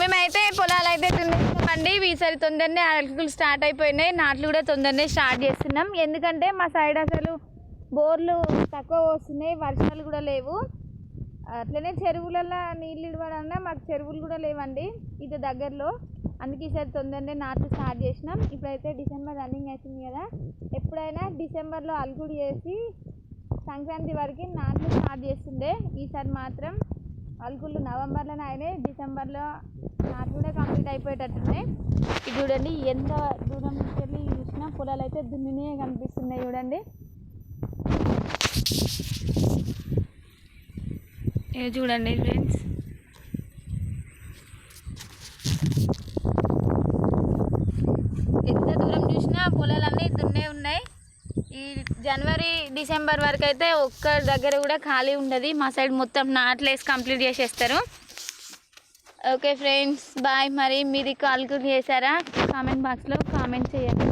మేమైతే పొలాలు అయితే దున్నేస్తామండి ఈసారి తొందరనే అలకులు స్టార్ట్ అయిపోయినాయి. నాట్లు కూడా తొందరనే స్టార్ట్ చేస్తున్నాం. ఎందుకంటే మా సైడ్ అసలు బోర్లు తక్కువ వస్తున్నాయి వర్షాలు కూడా లేవు. అట్లనే చెరువులలో నీళ్ళు ఇవ్వడన్నా మాకు చెరువులు కూడా లేవండి ఇది దగ్గరలో. అందుకే ఈసారి తొందరనే నాట్లు స్టార్ట్ చేసినాం. ఇప్పుడైతే డిసెంబర్ రన్నింగ్ అవుతుంది కదా. ఎప్పుడైనా డిసెంబర్లో అలుగుడు చేసి సంక్రాంతి వరకు నాట్లు స్టార్ట్ చేస్తుండే. ఈసారి మాత్రం అలుకులు నవంబర్లోనే అయినాయి డిసెంబర్లో నాట్లు కూడా కంప్లీట్ అయిపోయేటట్టున్నాయి ఇది చూడండి ఎంత దూరం నుంచి వెళ్ళి చూసినా పొలాలు అయితే దున్నినే కనిపిస్తున్నాయి చూడండి. ఇది చూడండి ఫ్రెండ్స్. ఎంత దూరం చూసినా పొలాలన్నీ దున్నే ఉన్నాయి. ఈ జనవరి డిసెంబర్ వరకు అయితే ఒక్క దగ్గర కూడా ఖాళీ ఉండదు. మా సైడ్ మొత్తం నాట్లేసి కంప్లీట్ చేసేస్తారు. ఓకే ఫ్రెండ్స్ బాయ్ మరి. మీది కాల్కులు చేశారా? కామెంట్ బాక్స్లో కామెంట్ చేయండి.